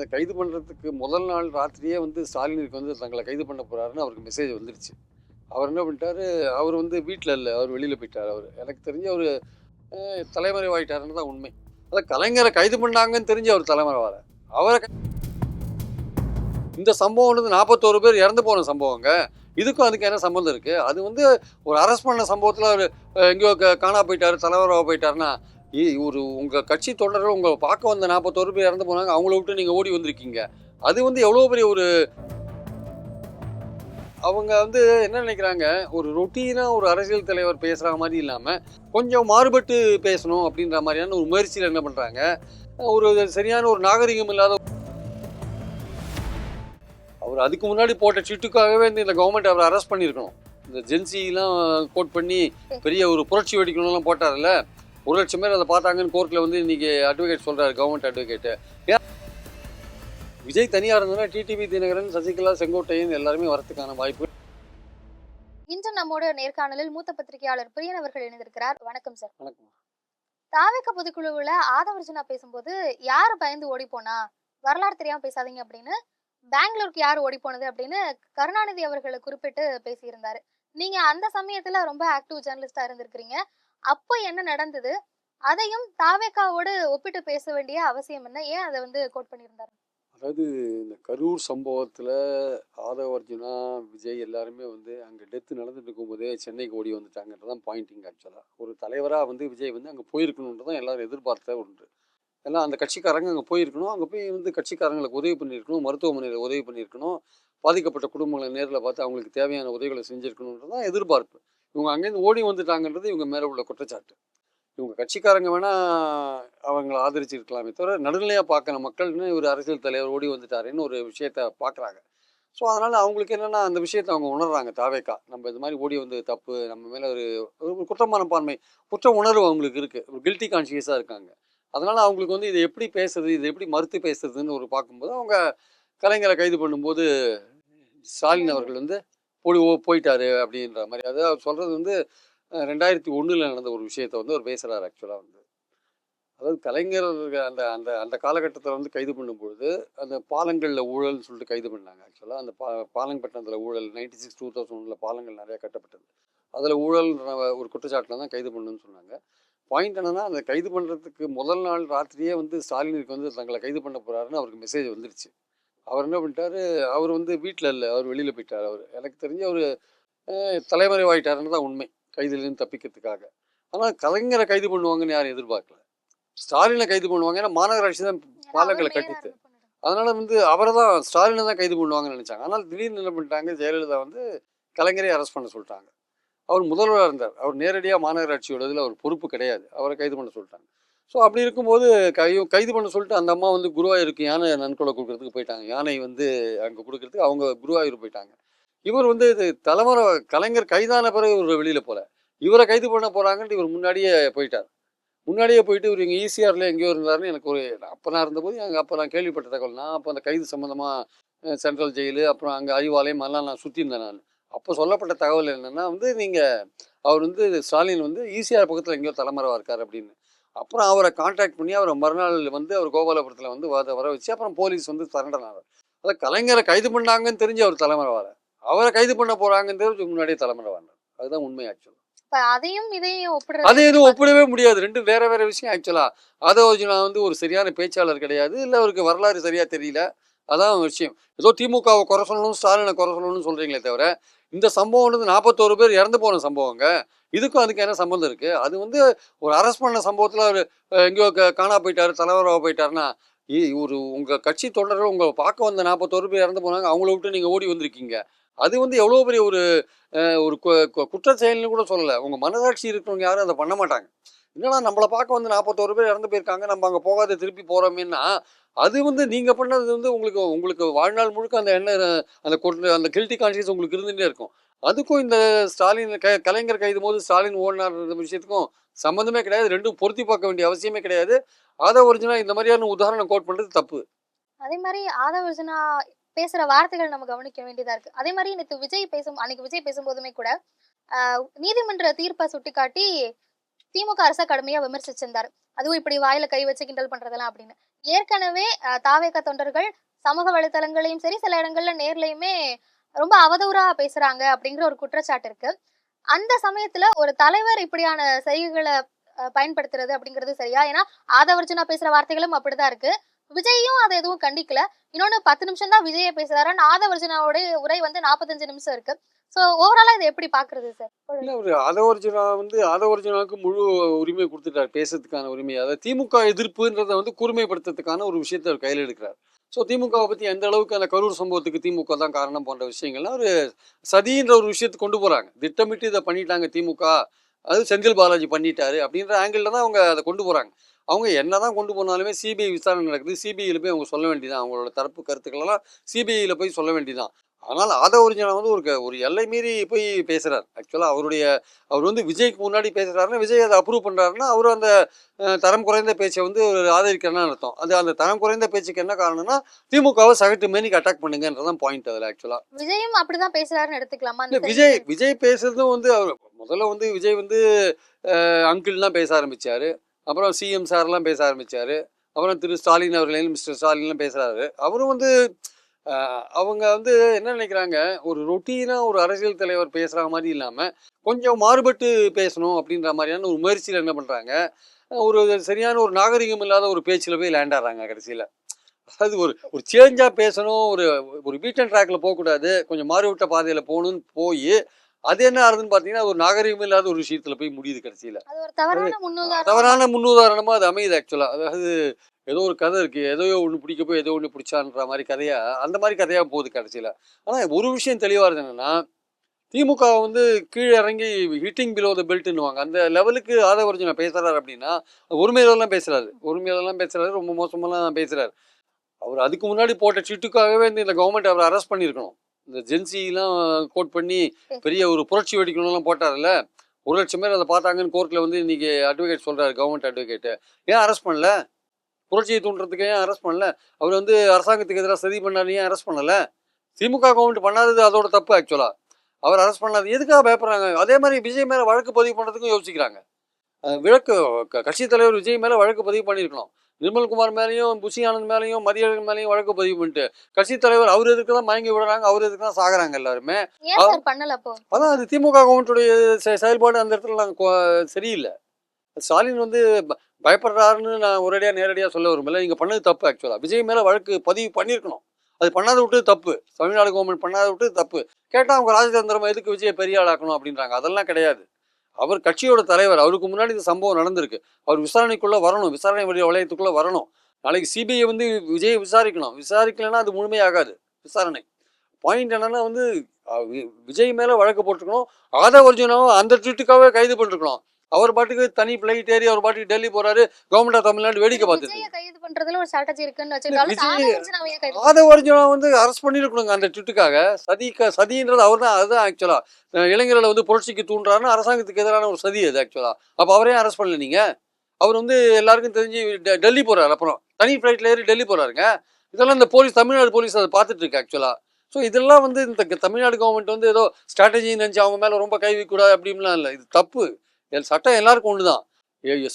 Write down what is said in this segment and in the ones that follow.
அந்த கைது பண்ணுறதுக்கு முதல் நாள் ராத்திரியே வந்து ஸ்டாலினுக்கு வந்து தங்களை கைது பண்ண போகிறாருன்னு அவருக்கு மெசேஜ் வந்துருச்சு. அவர் என்ன பண்ணிட்டாரு? அவர் வந்து வீட்டில் இல்லை அவர் வெளியில் போயிட்டார் அவர். எனக்கு தெரிஞ்சு அவர் தலைமறைவாயிட்டாருன்னு தான் உண்மை. அதான் கலைஞரை கைது பண்ணாங்கன்னு தெரிஞ்சு அவர் தலைமறை வர அவரை இந்த சம்பவம் வந்து நாற்பத்தோரு பேர் இறந்து போன சம்பவங்க. இதுக்கும் அதுக்கு என்ன சம்மந்தம் இருக்குது அது வந்து ஒரு அரெஸ்ட் பண்ண சம்பவத்தில் அவர் எங்கேயோ க- காணா போயிட்டாரு தலைவராக போயிட்டாருன்னா ஒரு உங்கள் கட்சி தொண்டர்கள் உங்கள் பார்க்க வந்த நாற்பத்தோரு பேர் இறந்து போனாங்க அவங்கள விட்டு நீங்கள் ஓடி வந்திருக்கீங்க. அது வந்து எவ்வளோ பெரிய ஒரு அவங்க வந்து என்ன நினைக்கிறாங்க ஒரு ரொட்டீனாக ஒரு அரசியல் தலைவர் பேசுகிற மாதிரி இல்லாமல் கொஞ்சம் மாறுபட்டு பேசணும் அப்படின்ற மாதிரியான ஒரு முயற்சியில் என்ன பண்ணுறாங்க ஒரு சரியான ஒரு நாகரிகம் இல்லாத அவர் அதுக்கு முன்னாடி போட்ட சீட்டுக்காகவே இந்த இந்த கவர்மெண்ட் அவரை அரெஸ்ட் பண்ணியிருக்கணும். இந்த ஜென்சிலாம் கோட் பண்ணி பெரிய ஒரு புரட்சி வெடிக்கணும்லாம் போட்டார்ல ஒரு லட்சம் பேர் அதை பார்த்தாங்கன்னு கோர்ட்டில் வந்து இன்னைக்கு அட்வொகேட் சொல்கிறாரு கவர்மெண்ட் அட்வொகேட்டு விஜய் தனியாக இருந்ததுன்னா டிடிவி தினகரன் சசிகலா செங்கோட்டையன் எல்லாருமே வரதுக்கான வாய்ப்பு. இன்று நம்மோட நேர்காணலில் மூத்த பத்திரிகையாளர் பிரியன் அவர்கள் இணைந்திருக்கிறார். வணக்கம் சார். வணக்கம். தாவேக்க பொதுக்குழுவுல ஆதவர்ஜுனா பேசும்போது யாரு பயந்து ஓடி போனா? வரலாறு தெரியாம பேசாதீங்க அப்படின்னு பெங்களூருக்கு யார் ஓடி போனது அப்படின்னு கருணாநிதி அவர்களை குறிப்பிட்டு பேசியிருந்தாரு. நீங்க அந்த சமயத்துல ரொம்ப ஆக்டிவ் ஜேர்னலிஸ்டா இருந்திருக்கிறீங்க. அப்போ என்ன நடந்தது? அதையும் தாவேக்காவோடு ஒப்பிட்டு பேச வேண்டிய அவசியம் என்ன? ஏன் அதை வந்து கோட் பண்ணியிருந்தாரு? அதாவது இந்த கரூர் சம்பவத்தில் ஆதவ அர்ஜுனா விஜய் எல்லாருமே வந்து அங்கே டெத்து நடந்துட்டு இருக்கும்போதே சென்னைக்கு ஓடி வந்துட்டாங்கன்றதான் பாயிண்டிங் ஆக்சுவலாக ஒரு தலைவராக வந்து விஜய் வந்து அங்கே போயிருக்கணுன்றதான் எல்லாரும் எதிர்பார்த்த ஒன்று. எல்லாம் அந்த கட்சிக்காரங்க அங்கே போயிருக்கணும். அங்கே போய் வந்து கட்சிக்காரங்களுக்கு உதவி பண்ணியிருக்கணும். மருத்துவமனையில் உதவி பண்ணியிருக்கணும். பாதிக்கப்பட்ட குடும்பங்களை நேரில் பார்த்து அவங்களுக்கு தேவையான உதவிகளை செஞ்சுருக்கணுன்றது தான் எதிர்பார்ப்பு. இவங்க அங்கேருந்து ஓடி வந்துட்டாங்கன்றது இவங்க மேலே உள்ள குற்றச்சாட்டு. இவங்க கட்சிக்காரங்க வேணா அவங்கள ஆதரிச்சிருக்கலாமே தவிர நடுநிலையாக பார்க்கற மக்கள்னு ஒரு அரசியல் தலைவர் ஓடி வந்துட்டாருன்னு ஒரு விஷயத்த பார்க்குறாங்க. ஸோ அதனால் அவங்களுக்கு என்னென்னா அந்த விஷயத்தை அவங்க உணர்றாங்க தாவேக்கா. நம்ம இது மாதிரி ஓடி வந்து தப்பு. நம்ம மேலே ஒரு ஒரு குற்றமான பான்மை குற்ற உணர்வு அவங்களுக்கு இருக்குது ஒரு கில்ட்டி கான்ஷியஸாக இருக்காங்க. அதனால் அவங்களுக்கு வந்து இதை எப்படி பேசுறது இதை எப்படி மறுத்து பேசுறதுன்னு ஒரு பார்க்கும்போது அவங்க கலைஞரை கைது பண்ணும்போது ஸ்டாலின் அவர்கள் வந்து போய் ஓ- போயிட்டாரு அப்படின்ற மாதிரி. அதாவது அவர் சொல்கிறது வந்து ரெண்டாயிரத்தி ஒன்றில் நடந்த ஒரு விஷயத்த வந்து அவர் பேசுகிறார் ஆக்சுவலாக வந்து. அதாவது கலைஞர் அந்த அந்த அந்த காலகட்டத்தில் வந்து கைது பண்ணும்பொழுது அந்த பாலங்களில் ஊழல்னு சொல்லிட்டு கைது பண்ணாங்க ஆக்சுவலாக அந்த பா பாலங்கட்டணத்தில் ஊழல் நைன்டி சிக்ஸ் டூ தௌசண்ட் ஒன்றில் பாலங்கள் நிறையா கட்டப்பட்டது. அதில் ஊழல்ன்ற ஒரு குற்றச்சாட்டில் தான் கைது பண்ணுன்னு சொன்னாங்க. பாயிண்ட் என்னன்னா அந்த கைது பண்ணுறதுக்கு முதல் நாள் ராத்திரியே வந்து ஸ்டாலினுக்கு வந்து தங்களை கைது பண்ண போகிறாருன்னு அவருக்கு மெசேஜ் வந்துருச்சு. அவர் என்ன பண்ணிட்டாரு? அவர் வந்து வீட்டில் இல்லை. அவர் வெளியில் போயிட்டார் அவர். எனக்கு தெரிஞ்சு அவர் தலைமறைவாயிட்டாருன்னு தான் உண்மை. கைதுலேருந்து தப்பிக்கிறதுக்காக. ஆனால் கலைஞரை கைது பண்ணுவாங்கன்னு யாரும் எதிர்பார்க்கல. ஸ்டாலினை கைது பண்ணுவாங்க. ஏன்னா மாநகராட்சி தான் பாலங்களை கட்டித்து அதனால வந்து அவரை தான் ஸ்டாலினை தான் கைது பண்ணுவாங்கன்னு நினைச்சாங்க. ஆனால் திடீர்னு என்ன பண்ணிட்டாங்க? ஜெயலலிதா வந்து கலைஞரை அரெஸ்ட் பண்ண சொல்லிட்டாங்க. அவர் முதல்வராக இருந்தார். அவர் நேரடியாக மாநகராட்சியோட இதில் அவர் பொறுப்பு கிடையாது. அவரை கைது பண்ண சொல்லிட்டாங்க. ஸோ அப்படி இருக்கும்போது கை கைது பண்ண சொல்லிட்டு அந்த அம்மா வந்து குருவாயூருக்கு யானை நன்கொலை கொடுக்கறதுக்கு போயிட்டாங்க. யானை வந்து அங்கே கொடுக்கறதுக்கு அவங்க குருவாயூர் போயிட்டாங்க. இவர் வந்து இது தலைமுறை கலைஞர் கைதான பிறகு இவர் வெளியில் போல. இவரை கைது பண்ண போகிறாங்கன்ட்டு இவர் முன்னாடியே போயிட்டார். முன்னாடியே போயிட்டு இவர் இங்கே ஈசிஆரில் எங்கேயோ இருந்தாருன்னு எனக்கு ஒரு அப்போ நான் இருந்தபோது எங்கள் அப்போ நான் கேள்விப்பட்ட தகவல். நான் அப்போ அந்த கைது சம்மந்தமாக சென்ட்ரல் ஜெயிலு அப்புறம் அங்கே அறிவாலயம் எல்லாம் நான் சுற்றி இருந்தேன் நான். அப்போ சொல்லப்பட்ட தகவல் என்னென்னா வந்து நீங்கள் அவர் வந்து ஸ்டாலின் வந்து ஈசிஆர் பக்கத்தில் எங்கேயோ தலைமறைவாக இருக்கார் அப்படின்னு. அப்புறம் அவரை காண்டாக்ட் பண்ணி அவரை மறுநாள் வந்து அவர் கோபாலபுரத்தில் வந்து வர வர வச்சு அப்புறம் போலீஸ் வந்து சரண்டனார் அதை கலைஞரை கைது பண்ணாங்கன்னு தெரிஞ்சு அவர் தலைமறை வர அவரை கைது பண்ண போகிறாங்கன்னு தெரிஞ்சு முன்னாடியே தலைமறை வந்தார். அதுதான் உண்மை ஆக்சுவலாக அதையும் இதையும் ஒப்பிடுறது அது எதுவும் ஒப்பிடவே முடியாது. ரெண்டும் வேற வேற விஷயம் ஆக்சுவலா ஆதவர்ஜுனா வந்து ஒரு சரியான பேச்சாளர் கிடையாது. இல்லை அவருக்கு வரலாறு சரியா தெரியல. அதான் விஷயம். ஏதோ திமுகவை குறை சொல்லணும் ஸ்டாலினை குறை சொல்லணும்னு சொல்றீங்களே தவிர இந்த சம்பவம்ன்றது நாற்பத்தோரு பேர் இறந்து போன சம்பவங்க இதுக்கும் அதுக்கு என்ன சம்பந்தம் இருக்கு? அது வந்து ஒரு அரெஸ்ட் பண்ண சம்பவத்தில் அவர் எங்கேயோ க- காணா போயிட்டாரு தலைவராக போயிட்டாருன்னா இ- ஒரு உங்கள் கட்சி தொண்டர்கள் உங்களை பார்க்க வந்த நாற்பத்தோரு பேர் இறந்து போனாங்க அவங்கள விட்டு நீங்கள் ஓடி வந்திருக்கீங்க. அது வந்து எவ்வளோ பெரிய ஒரு ஒரு கு- குற்ற செயல்னு கூட சொல்லலை. உங்கள் மனசாட்சி இருக்கிறவங்க யாரும் அதை பண்ண மாட்டாங்க. என்னடா நம்மளை பார்க்க வந்து நாற்பத்தோரு பேர் இறந்து போயிருக்காங்க நம்ம அங்கே போகாத திருப்பி போகிறோமேன்னா அது வந்து நீங்கள் பண்ணது வந்து உங்களுக்கு உங்களுக்கு வாழ்நாள் முழுக்க அந்த எண்ணெய் அந்த அந்த கில்ட்டி கான்சியஸ் உங்களுக்கு இருந்துகிட்டே இருக்கும். அதுக்கும் இந்த ஸ்டாலின் க கலைஞர் கைது போது ஸ்டாலின் ஓடினார் விஷயத்துக்கும் சம்மந்தமே கிடையாது. ரெண்டும் பொருத்தி பார்க்க வேண்டிய அவசியமே கிடையாது. ஆதா ஒரிஜினல் இந்த மாதிரியான உதாரணம் கோட் பண்ணுறது தப்பு. அதே மாதிரி ஆதா ஒரிஜினா பேசுகிற வார்த்தைகள் நம்ம கவனிக்க வேண்டியதாக இருக்குது அதே மாதிரி நேற்று விஜய் பேசும் அன்னைக்கு விஜய் பேசும்போதுமே கூட நீதிமன்ற தீர்ப்பை சுட்டிக்காட்டி திமுக அரசை கடுமையா விமர்சிச்சிருந்தார். அதுவும் இப்படி வாயில கை வச்சு கிண்டல் பண்றதெல்லாம் அப்படின்னு. ஏற்கனவே தாவேக தொண்டர்கள் சமூக வலைத்தளங்களையும் சரி சில இடங்கள்ல நேர்லயுமே ரொம்ப அவதூறா பேசுறாங்க அப்படிங்கிற ஒரு குற்றச்சாட்டு இருக்கு. அந்த சமயத்துல ஒரு தலைவர் இப்படியான செய்கைகளை பயன்படுத்துறது அப்படிங்கிறது சரியா? ஏன்னா ஆதவர்ஜுனா பேசுற வார்த்தைகளும் அப்படிதான் இருக்கு. விஜயும் அதை எதுவும் கண்டிக்கல. இன்னொன்னு பத்து நிமிஷம் தான் விஜய பேசுறாரு ஆதவர்ஜுனாவோட உரை வந்து நாற்பத்தஞ்சு நிமிஷம் இருக்கு. சோ ஓவராலா இதை எப்படி பாக்குறது சார் இல்லை ஒரு ஆதவர்ஜுனா வந்து ஆதவர்ஜுனாவுக்கு முழு உரிமை கொடுத்துட்டார் பேசுறதுக்கான உரிமை. அதாவது திமுக எதிர்ப்புன்றதை வந்து கூர்மைப்படுத்துறதுக்கான ஒரு விஷயத்தை அவர் கையில் எடுக்கிறார். ஸோ திமுகவை பற்றி எந்த அளவுக்கு அந்த கரூர் சம்பவத்துக்கு திமுக தான் காரணம் போன்ற விஷயங்கள்லாம் ஒரு சதின்ற ஒரு விஷயத்தை கொண்டு போகிறாங்க திட்டமிட்டு இதை பண்ணிட்டாங்க திமுக. அது செந்தில் பாலாஜி பண்ணிட்டாரு அப்படின்ற ஆங்கிளில் தான் அவங்க அதை கொண்டு போகிறாங்க அவங்க என்ன தான் கொண்டு போனாலுமே சிபிஐ விசாரணை நடக்குது. சிபிஐயில் போய் அவங்க சொல்ல வேண்டியதான் அவங்களோட தரப்பு கருத்துக்களெல்லாம் சிபிஐயில் போய் சொல்ல வேண்டியதான் ஆனால் ஆதவர்ஜுனா வந்து ஒரு ஒரு எல்லை மீறி போய் பேசுறார். ஆக்சுவலாக அவருடைய அவர் வந்து விஜய்க்கு முன்னாடி பேசுறாருன்னா விஜய் அதை அப்ரூவ் பண்றாருன்னா அவர் அந்த தரம் குறைந்த பேச்சை வந்து ஒரு ஆதரிக்கிறேன்னு அர்த்தம். அது அந்த தரம் குறைந்த பேச்சுக்கு என்ன காரணம்னா திமுகவை சகட்டு மேனிக்கு அட்டாக் பண்ணுங்கன்றதான் பாயிண்ட் அதில் ஆக்சுவலாக விஜயும் அப்படிதான் பேசுறாருன்னு எடுத்துக்கலாமா? விஜய் விஜய் பேசுறதும் வந்து அவர் முதல்ல வந்து விஜய் வந்து அங்கிள்லாம் பேச ஆரம்பிச்சாரு. அப்புறம் சிஎம் சார்லாம் பேச ஆரம்பிச்சாரு. அப்புறம் திரு ஸ்டாலின் அவர்களையும் மிஸ்டர் ஸ்டாலின்லாம் பேசுறாரு. அவரும் வந்து அவங்க வந்து என்ன நினைக்கிறாங்க? ஒரு ரொட்டீனா ஒரு அரசியல் தலைவர் பேசுற மாதிரி இல்லாம கொஞ்சம் மாறுபட்டு பேசணும் அப்படின்ற மாதிரியான ஒரு முயற்சியில் என்ன பண்றாங்க? ஒரு சரியான ஒரு நாகரிகம் இல்லாத ஒரு பேச்சில் போய் லேண்ட் ஆடுறாங்க கடைசியில். அதாவது ஒரு ஒரு சேஞ்சாக பேசணும் ஒரு ஒரு பீட் அண்ட் ட்ராக்ல போகக்கூடாது கொஞ்சம் மாறுவிட்ட பாதையில் போகணும்னு போய் அது என்ன ஆகுதுன்னு பார்த்தீங்கன்னா ஒரு நாகரிகம் இல்லாத ஒரு விஷயத்தில் போய் முடியுது கடைசியில். தவறான முன்னுதாரணமாக அது அமையுது ஆக்சுவலாக அதாவது ஏதோ ஒரு கதை இருக்குது ஏதோ ஒன்று பிடிக்க போய் ஏதோ ஒன்று பிடிச்சான்ற மாதிரி கதையாக அந்த மாதிரி கதையாக போகுது கடைசியில். ஆனால் ஒரு விஷயம் தெளிவாக இருந்தது என்னன்னா திமுக வந்து கீழே இறங்கி ஹிட்டிங் பிலோ த பெல்ட்னுவாங்க அந்த லெவலுக்கு ஆதவர்ஜுனா பேசுறாரு அப்படின்னா ஒருமையிலலாம் பேசுறாரு. ஒருமையிலலாம் பேசுறாரு. ரொம்ப மோசமெல்லாம் பேசுறாரு. அவர் அதுக்கு முன்னாடி போட்ட ட்விட்டுக்காகவே இந்த கவர்மெண்ட் அவரை அரெஸ்ட் பண்ணியிருக்கணும். இந்த ஜென்சிலாம் கோட் பண்ணி பெரிய ஒரு புரட்சி வெடிக்கணும்லாம் போட்டார்ல ஒரு லட்சம் பேர் அதை பார்த்தாங்கன்னு கோர்ட்டில் வந்து இன்னைக்கு அட்வொகேட் சொல்றாரு கவர்மெண்ட் அட்வொகேட்டு ஏன் அரெஸ்ட் பண்ணல? புரட்சியை தூண்டுறதுக்கு ஏன் அரெஸ்ட் பண்ணல? அவர் வந்து அரசாங்கத்துக்கு எதிராக சதி பண்ணாரு ஏன் அரெஸ்ட் பண்ணல? திமுக கவர்மெண்ட் பண்ணாதது அதோட தப்பு ஆக்சுவலா அவர் அரெஸ்ட் பண்ணாது எதுக்காக பயப்படுறாங்க? அதே மாதிரி விஜய் மேல வழக்கு பதிவு பண்றதுக்கும் யோசிக்கிறாங்க. விளக்கு க- கட்சித் தலைவர் விஜய் மேல வழக்கு பதிவு பண்ணியிருக்கணும். நிர்மல்குமார் மேலேயும் புஷி ஆனந்த் மேலேயும் மதியழகன் மேலேயும் வழக்கு பதிவு பண்ணிட்டு கட்சித் தலைவர் அவர் எதுக்கு தான் மயங்கி விடுறாங்க அவர் எதுக்கு தான் சாகுறாங்க எல்லாருமே? அதான் அது திமுக கவர்மெண்ட்டுடைய செயல்பாடு அந்த இடத்துல நாங்கள் சரியில்லை. ஸ்டாலின் வந்து பயப்படுறாருன்னு நான் ஒரேடியாக நேரடியாக சொல்ல விரும்பல. நீங்கள் பண்ணது தப்பு ஆக்சுவலாக விஜய் மேலே வழக்கு பதிவு பண்ணியிருக்கணும். அது பண்ணாத விட்டு தப்பு. தமிழ்நாடு கவர்மெண்ட் பண்ணாத விட்டு தப்பு. கேட்டால் அவங்க ராஜதந்திரம் எதுக்கு விஜய் பெரிய ஆளாக்கணும் அப்படின்றாங்க. அதெல்லாம் கிடையாது. அவர் கட்சியோட தலைவர் அவருக்கு முன்னாடி இந்த சம்பவம் நடந்திருக்கு. அவர் விசாரணைக்குள்ளே வரணும். விசாரணை வழி வளையத்துக்குள்ளே வரணும். நாளைக்கு சிபிஐ வந்து விஜயை விசாரிக்கணும். விசாரிக்கலைன்னா அது முழுமையாகாது. விசாரணை. பாயிண்ட் என்னன்னா வந்து வி- விஜய் மேலே வழக்கு போட்டிருக்கணும். ஆதா அர்ஜுனாவும் அந்த ட்வீட்டுக்காகவே கைது பண்ணிருக்கணும். அவர் பாட்டுக்கு தனி பிளைட் ஏறி அவர் பாட்டுக்கு டெல்லி போறாரு. கவர்மெண்ட் ஆஃப் தமிழ்நாடு வேடிக்கை பார்த்துட்டு விஜய கைது பண்றதுல ஒரு ஸ்ட்ராட்டஜி இருக்குன்னு ஆதவ அர்ஜுனா வந்து அரெஸ்ட் பண்ணிருக்கணுங்க அந்த ட்விட்டுக்காக. சதி சதின்றது அவர் தான் அதுதான் ஆக்சுவலா இளைஞர்களை வந்து புரட்சிக்கு தூண்டுறாருன்னா அரசாங்கத்துக்கு எதிரான ஒரு சதி அது ஆக்சுவலா அப்போ அவரே அரெஸ்ட் பண்ணல நீங்க? அவர் வந்து எல்லாருக்கும் தெரிஞ்சு டெல்லி போறாரு அப்புறம். தனி ஃப்ளைட்ல ஏறி டெல்லி போறாருங்க. இதெல்லாம் இந்த போலீஸ் தமிழ்நாடு போலீஸ் அதை பார்த்துட்டு இருக்கு ஆக்சுவலா ஸோ இதெல்லாம் வந்து இந்த தமிழ்நாடு கவர்மெண்ட் வந்து ஏதோ ஸ்ட்ராட்டஜி நினைச்சு அவங்க மேல ரொம்ப கை வைக்கக்கூடாது அப்படின்லாம் இல்லை. இது தப்பு. என் சட்டம் எல்லாருக்கும் ஒன்று தான்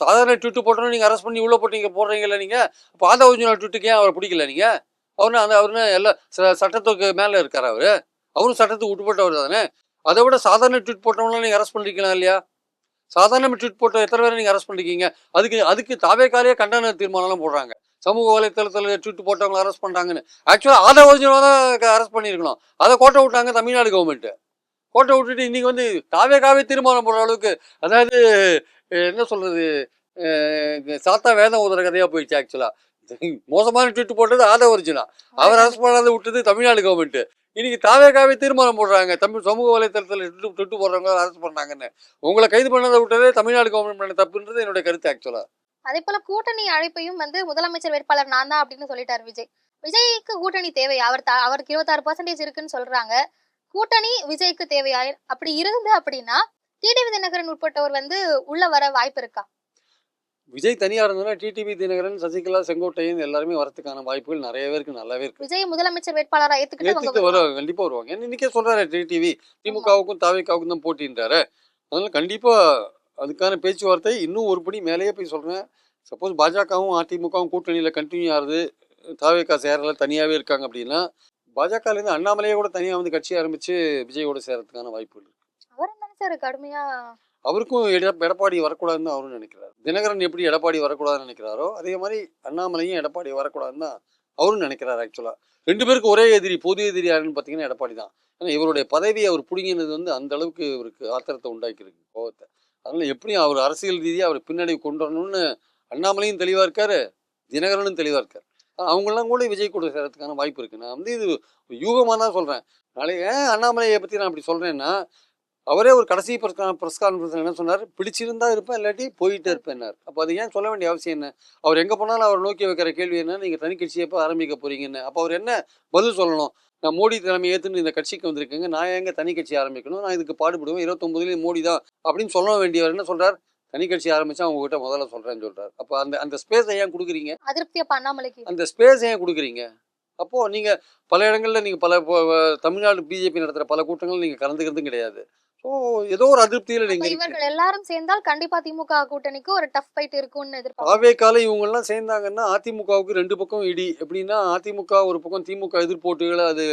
சாதாரண ட்விட்டு போட்டோன்னு நீங்கள் அரெஸ்ட் பண்ணி உள்ளே போட்டீங்க போடுறீங்கல்ல நீங்கள் இப்போ ஆதவ ஒரிஜினல் ட்விட்டுக்கு ஏன் அவரை பிடிக்கல நீங்கள் அவரு அந்த அவருன்னு எல்லா ச- சட்டத்துக்கு மேலே இருக்கார் அவர்? அவரும் சட்டத்துக்கு உட்பட்டவர் தானே? அதை விட சாதாரண ட்விட் போட்டவங்களாம் நீங்கள் அரெஸ்ட் பண்ணிருக்கலாம் இல்லையா? சாதாரண ட்விட் போட்ட எத்தனை பேரை நீங்கள் அரெஸ்ட் பண்ணிருக்கீங்க? அதுக்கு அதுக்கு தாவேக்காலே கண்டன தீர்மானம்லாம் போடுறாங்க. சமூக வலைத்தளத்தில் ட்விட் போட்டவங்களை அரெஸ்ட் பண்ணுறாங்கன்னு ஆக்சுவலாக அதை ஒரிஜினலாக தான் அரெஸ்ட் பண்ணியிருக்கணும். அதை கோட்டை விட்டாங்க தமிழ்நாடு கவர்மெண்ட்டு கோட்டை விட்டுட்டு இன்னைக்கு வந்து தாவேக்காவே தீர்மானம் போடுற அளவுக்கு அதாவது என்ன சொல்றது சாத்தா வேதம் ஊதுற கதையா போயிடுச்சு ஆக்சுவலாக மோசமான ட்வீட் போட்டது ஆதவ ஒரிஜினா அவர் அரசு பண்ணாத விட்டது தமிழ்நாடு கவர்மெண்ட் இன்னைக்கு தாவேகாவே தீர்மானம் போடுறாங்க. தமிழ் சமூக வலைத்தளத்தில் ட்விட்டு ட்விட்டு போடுறவங்க அரசு பண்ணாங்கன்னு உங்களை கைது பண்ணதை விட்டதே தமிழ்நாடு கவர்மெண்ட் பண்ண தப்புன்றது என்னுடைய கருத்து ஆக்சுவலா அதே போல கூட்டணி அழைப்பையும் வந்து முதலமைச்சர் வேட்பாளர் நான் தான் அப்படின்னு சொல்லிட்டார் விஜய். விஜய்க்கு கூட்டணி தேவை அவர் அவருக்கு இருபத்தாறு பர்சன்டேஜ் இருக்குன்னு சொல்றாங்க. கூட்டணி விஜய்க்கு தேவையா அப்படி இருந்து அப்படின்னா டிடிவி தினகரன் உட்பட்டவர் வந்து உள்ள வர வாய்ப்பு இருக்கா? விஜய் தனியா இருந்ததுன்னா டிடிவி தினகரன் சசிகலா செங்கோட்டையன் எல்லாருமே வரதுக்கான வாய்ப்புகள் நிறைய பேருக்கு நல்லாவே இருக்கு. விஜய் முதலமைச்சர் வேட்பாளரா ஏத்துக்கிட்டு அவங்க ஏத்துட்டு வர கண்டிப்பா வருவாங்க. இன்னைக்கே சொல்றாரு டிடிவி திமுகவுக்கும் தாவிக்காவுக்கும் தான் போட்டின்றாரு. அதனால கண்டிப்பா அதுக்கான பேச்சுவார்த்தை இன்னும் ஒரு படி மேலேயே போய் சொல்கிறேன் சப்போஸ் பாஜகவும் அதிமுகவும் கூட்டணியில் கண்டினியூ ஆகுது தாவேக்கா சேரல தனியாகவே இருக்காங்க அப்படின்னா பாஜகலேருந்து அண்ணாமலையே கூட தனியாக வந்து கட்சி ஆரம்பித்து விஜயோட சேரத்துக்கான வாய்ப்புகள் இருக்கு. அவர் தானே சார் கடுமையா அவருக்கும் எட- எடப்பாடி வரக்கூடாதுன்னு தான் அவரும் நினைக்கிறார். தினகரன் எப்படி எடப்பாடி வரக்கூடாதுன்னு நினைக்கிறாரோ அதே மாதிரி அண்ணாமலையும் எடப்பாடி வரக்கூடாதுன்னு தான் அவரும் நினைக்கிறார் ஆக்சுவலாக ரெண்டு பேருக்கு ஒரே எதிரி பொது எதிரி யாருன்னு பார்த்தீங்கன்னா எடப்பாடி தான். ஏன்னா இவருடைய பதவியை அவர் பிடுங்கினது வந்து அந்த அளவுக்கு இவருக்கு ஆத்திரத்தை உண்டாக்கியிருக்கு கோவத்தை. அதனால எப்படியும் அவர் அரசியல் ரீதியாக அவர் பின்னாடி கொண்டு வரணும்னு அண்ணாமலையும் தெளிவாக இருக்காரு தினகரனும் தெளிவாக இருக்கார். அவங்கெல்லாம் கூட விஜய் கூட சேர்றதுக்கான வாய்ப்பு இருக்குது நான் வந்து இது யூகமாக தான் சொல்கிறேன் நாளைக்கு ஏன் அண்ணாமலையை பற்றி நான் அப்படி சொல்கிறேன்னா அவரே ஒரு கடைசி ப்ரெஸ் ப்ரெஸ் கான்ஃபரன்ஸ் என்ன சொன்னார்? பிடிச்சிருந்தா இருப்பேன் இல்லாட்டி போயிட்டே இருப்பேன்னார் அப்போ அது ஏன் சொல்ல வேண்டிய அவசியம் என்ன? அவர் எங்கே போனாலும் அவர் நோக்கி வைக்கிற கேள்வி என்ன? நீங்கள் தனி கட்சி எப்போ ஆரம்பிக்க போறீங்கன்னு? அப்போ அவர் என்ன பதில் சொல்லணும்? நான் மோடி தலைமை ஏற்றுன்னு இந்த கட்சிக்கு வந்திருக்கேங்க. நான் எங்கே தனி கட்சி ஆரம்பிக்கணும்? நான் இதுக்கு பாடுபடுவேன். இருபத்தொம்பதுலேயும் மோடி தான் அப்படின்னு சொல்ல வேண்டியவர் என்ன சொல்றார்? தனி கட்சி ஆரம்பிச்சா உங்ககிட்ட முதல்ல சொல்றேன்னு சொல்றாரு. அப்போ அந்த அந்த ஸ்பேஸை ஏன் கொடுக்குறீங்க? அதிருப்தி அப்ப அண்ணாமலைக்கு அந்த ஸ்பேஸ் ஏன் கொடுக்குறீங்க? அப்போது நீங்கள் பல இடங்களில் நீங்கள் பல தமிழ்நாடு பிஜேபி நடத்துகிற பல கூட்டங்கள் நீங்கள் கலந்துக்கிறதும் கிடையாது. ஸோ ஏதோ ஒரு அதிருப்தியில் அப்ப நீங்கள் இவர்கள் எல்லாரும் சேர்ந்தால் கண்டிப்பா திமுக கூட்டணிக்கு ஒரு டஃப் ஃபைட் இருக்கும்னு எதிர்பார்க்கிறேன் ஆவேக்கால இவங்கெல்லாம் சேர்ந்தாங்கன்னா அதிமுகவுக்கு ரெண்டு பக்கம் இடி. எப்படின்னா அதிமுக ஒரு பக்கம் திமுக எதிர்ப்போட்டுகளை அது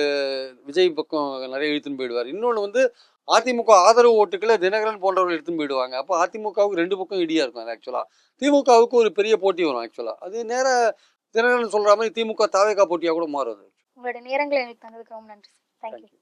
விஜய் பக்கம் நிறைய இழுத்துன்னு போயிடுவார். இன்னொன்று வந்து அதிமுக ஆதரவு ஓட்டுகளை தினகரன் போன்றவர்கள் எடுத்துன்னு போயிடுவாங்க. அப்போ அதிமுகவுக்கு ரெண்டு பக்கம் இடியாக இருக்கும் அது ஆக்சுவலாக திமுகவுக்கு ஒரு பெரிய போட்டி வரும் ஆக்சுவலாக அது நேர தினகரன் சொல்கிற மாதிரி திமுக தாவேக்கா போட்டியாக கூட மாறும் அது. உங்களுடைய நேரங்களை எங்களுக்கு தந்ததுக்கு ரொம்ப நன்றி தேங்க்யூ